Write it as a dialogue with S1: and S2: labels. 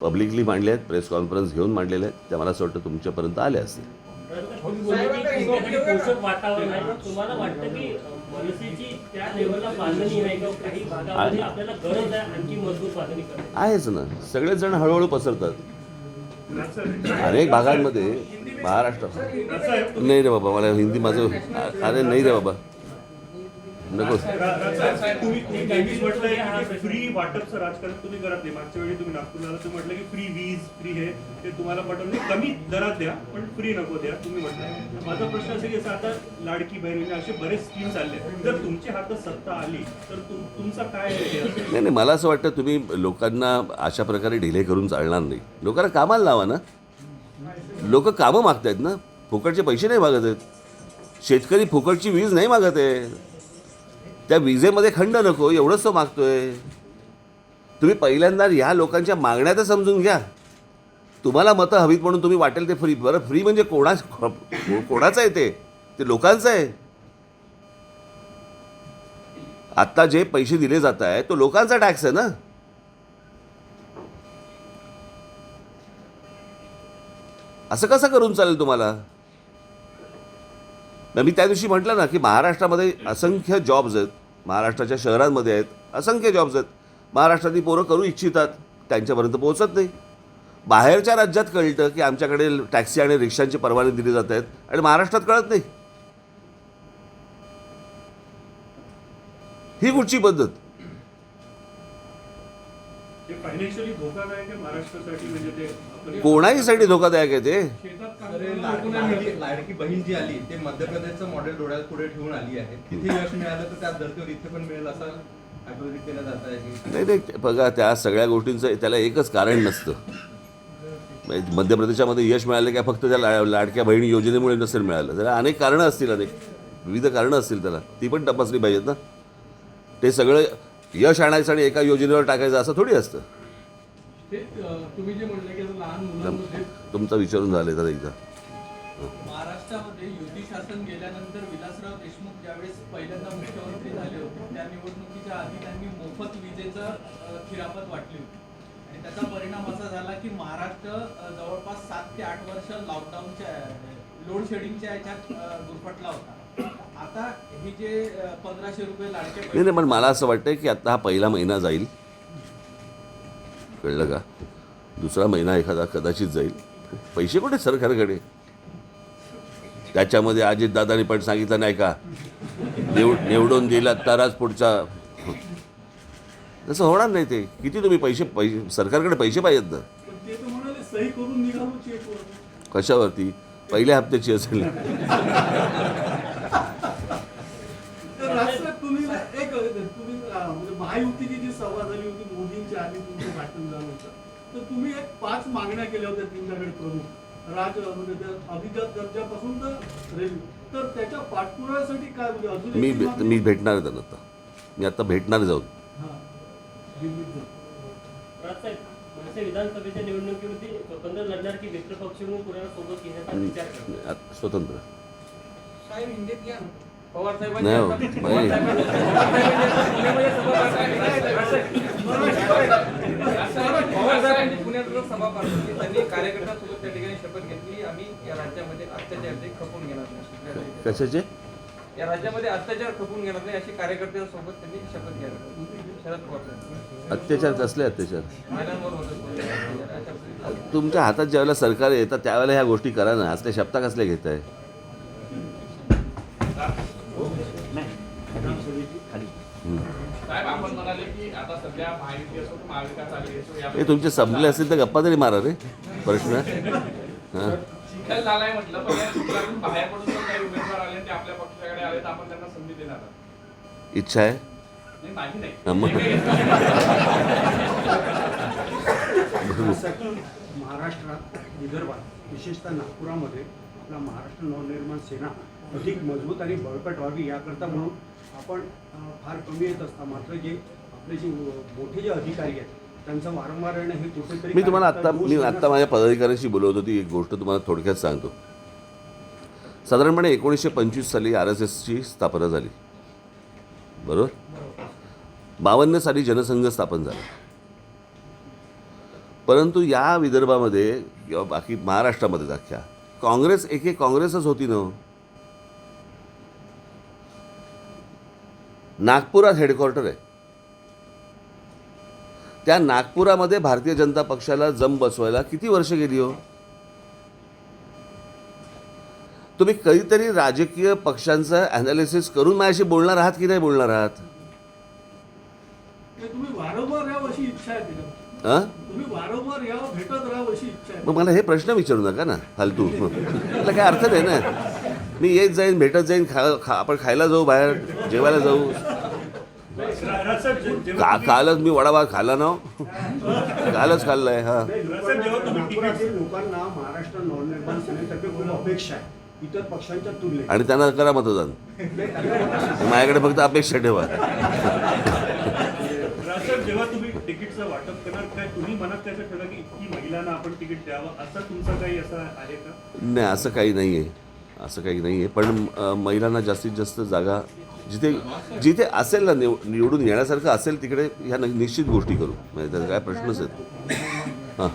S1: Publicly मांडले आहेत press conference घेऊन मांडलेले आहेत त्या मला असं वाटतं तुमच्यापर्यंत आले असतील. आहेच ना. सगळेच जण हळूहळू पसरतात. अनेक भागांमध्ये महाराष्ट्र नाही रे बाबा मला हिंदी माझं अरे नाही रे बाबा. नको.
S2: फ्री वाटपचं राजकारण तुम्ही करत नाही. मागच्या वेळी तुम्ही नागपूरला तुम्ही म्हटलं की फ्री वीज फ्री हे ते तुम्हाला कमी दरात द्या पण फ्री नको द्या तुम्ही म्हटलं माझा प्रश्न असा की आता लाडकी बहीण असे बरेच स्कीम्स आले जर तुमच्या हातात सत्ता आली तर तुम- तुमचा काय?
S1: नाही नाही मला असं वाटतं तुम्ही लोकांना अशा प्रकारे ढिले करून चालणार नाही. लोकांना कामाला लावा ना. लोक कामं मागतायत ना. फुकटचे पैसे नाही मागत आहेत. शेतकरी फुकटची वीज नाही मागत आहे. त्या विजेमध्ये खंड नको एवढंच तो मागतोय. तुम्ही पहिल्यांदा ह्या लोकांच्या मागण्या तर समजून घ्या. तुम्हाला मतं हवीत म्हणून तुम्ही वाटेल ते फ्री बरं फ्री म्हणजे कोणा कोणाचं आहे ते? ते लोकांचं आहे. आत्ता जे पैसे दिले जात आहे तो लोकांचा टॅक्स आहे ना? असं कसं करून चालेल तुम्हाला? तर मी त्या दिवशी म्हटलं ना की महाराष्ट्रामध्ये असंख्य जॉब्स आहेत. महाराष्ट्राच्या शहरांमध्ये आहेत असंख्य जॉब्स आहेत. महाराष्ट्रातली पोरं करू इच्छितात त्यांच्यापर्यंत पोहोचत नाही. बाहेरच्या राज्यात कळतं की आमच्याकडे टॅक्सी आणि रिक्षांची परवाने दिली जात आहेत आणि महाराष्ट्रात कळत नाही. ही कुठची पद्धत
S2: ते फायनान्शियली धोकादायक आहे महाराष्ट्रासाठी म्हणजे ते आपण-
S1: कोणाहीसाठी धोकादायक आहे ते?
S3: लाडकी बहीण जी आली ते मध्य प्रदेशचं मॉडेल डोळ्यात पुढे ठेवून आली आहे. तिथे यश मिळालं तर त्या धर्तीवर इथे पण मिळेल असं अधोरेखित केलं जात आहे की
S1: नाही नाही बघा त्या सगळ्या गोष्टींचं त्याला एकच कारण नसतं. म्हणजे मध्य प्रदेशामध्ये यश मिळालं काय फक्त त्या ला लाडक्या बहिणी योजनेमुळे नसेल मिळालं. त्याला अनेक कारणं असतील अनेक विविध कारणं असतील त्याला. ती पण तपासली पाहिजेत ना. ते सगळं यश आणायचं आणि एका योजनेवर टाकायचं असं थोडी असतं. तुमचं विचारून झालं तर एकदा.
S4: महाराष्ट्रामध्ये युती शासन गेल्यानंतर विलासराव देशमुख ज्यावेळेस पहिल्यांदा मुख्यमंत्री झाले होते त्या निवडणुकीच्या आधी त्यांनी मोफत विजेचं खिरापत वाटली होती. आणि त्याचा परिणाम असा झाला की महाराष्ट्र जवळपास सात ते आठ वर्ष लॉकडाऊनच्या लोड शेडिंगच्या याच्यात गुरफटला होता.
S1: नाही नाही पण मला असं वाटतं की आता हा पहिला महिना जाईल. कळलं का? दुसरा महिना एखादा कदाचित जाईल. पैसे कुठे सरकारकडे? त्याच्यामध्ये अजितदादांनी पण सांगितलं नाही का? निव निवडून दिला तरच पुढचा. तसं होणार नाही ते. किती तुम्ही पैसे पैसे सरकारकडे पैसे पाहिजेत ना?
S2: पण ते तर म्हणाले सही करून निघालो चेकवर
S1: कशावरती? पहिल्या हप्त्याची असेल
S5: तर राष्ट्रात तुम्ही म्हणजे महायुतीची जी सभा झाली होती मोदींची आणि तुमचं भाषण झालं होतं. तर तुम्ही एक पाच मागण्या केल्या होत्या तुमच्याकडे प्रमुख राज म्हणजे त्या अभिजात दर्जापासून तर रेल्वे. तर त्याच्या पाठपुराव्यासाठी काय म्हणजे अजून
S1: मी
S5: एक?
S1: मी भेटणार आहे त्यांना आता. मी आता भेटणार जाऊन.
S5: हां. दिल्लीत जाऊन.
S6: राजसाहेब मनसे विधानसभेच्या निवडणुकीमध्ये स्वतंत्र लढणार की मित्र पक्ष म्हणून कुणाला सोबत घेण्याचा विचार करतो
S1: आत- स्वतंत्र.
S4: साहेब हिंदीत घ्या
S1: नाही हो,
S7: नाही.
S1: कशाचे?
S7: या राज्यामध्ये अत्याचार खपून घेणार नाही अशी कार्यकर्त्यांसोबत त्यांनी शपथ शरद पवार
S1: अत्याचार कसले अत्याचार? तुमच्या हातात ज्यावेळेला सरकार येतात त्यावेळेला ह्या गोष्टी करा ना. असल्या शब्दा कसल्या घेत आहे
S8: साहेब आपण म्हणाले की आता सध्या महायुती असो की महाविकास आघाडी असो या
S1: हे तुमचे संपले असतील तर गप्पा तरी मारा रे प्रश्न. हां.
S8: चिखल झालाय म्हटलं पण या चिखलातून बाहेर पडून जर काही उमेदवार आले आणि ते आपल्या पक्षाकडे आले तर आपण त्यांना संधी देणार आहोत.
S1: इच्छा आहे.
S5: महाराष्ट्रात विदर्भात विशेषतः नागपुरामध्ये आपला महाराष्ट्र नवनिर्माण सेना अधिक मजबूत आणि बळकट व्हावी याकरता म्हणून आपण फार कमी येत असता मात्र जे आपले जे मोठे जे अधिकारी आहेत त्यांचं वारंवार येणं हे कुठेतरी
S1: मी तुम्हाला आत्ता मी आत्ता माझ्या पदाधिकाऱ्यांशी बोलवत होती. एक गोष्ट तुम्हाला थोडक्यात सांगतो. साधारणपणे एकोणीसशे पंचवीस साली आर एस एसची स्थापना झाली. बरोबर? बावन्न साली जनसंघ स्थापन झाला. परंतु या विदर्भामध्ये किंवा बाकी महाराष्ट्रामध्ये अख्ख्या काँग्रेस एक एक काँग्रेसच होती ना नागपुरात हेडक्वार्टर आहे. त्या नागपुरामध्ये भारतीय जनता पक्षाला जम बसवायला किती वर्ष गेली हो? तुम्ही कधीतरी राजकीय पक्षांचं अनालिसिस करून माझ्याशी बोलणार आहात की नाही बोलणार आहात? मग मला हे प्रश्न विचारू नका ना फालतू. त्याला काय अर्थ नाही ना. मी येत जाईन भेटत जाईन खा खा आपण खायला जाऊ बाहेर जेवायला जाऊ
S2: रा- राजसाहेब, जे- जेव्हा
S1: का कालच मी वडापाव खाल्ला ना. कालच खाल्लाय हा
S9: लोकांना महाराष्ट्र नवनिर्माण सेनेतर्फे खूप अपेक्षा आहे इतर पक्षांच्या तुलनेत
S1: आणि त्यांना करा मतदान. माझ्याकडे फक्त अपेक्षा ठेवा.
S2: राजसाहेब जेव्हा तुम्ही तिकीटचं वाटप करणार काय तुम्ही मनात त्याचं ठेवा की इतकी महिलांना आपण तिकीट द्यावं? असं तुमचं काही असं आहे का?
S1: नाही असं काही नाही आहे असं काही नाही आहे पण महिलांना जास्तीत जास्त जागा जिथे जिथे असेल ना निव निवडून येण्यासारखं असेल तिकडे ह्या निश्चित गोष्टी करू. म्हणजे त्याचा काय प्रश्नच आहेत हां.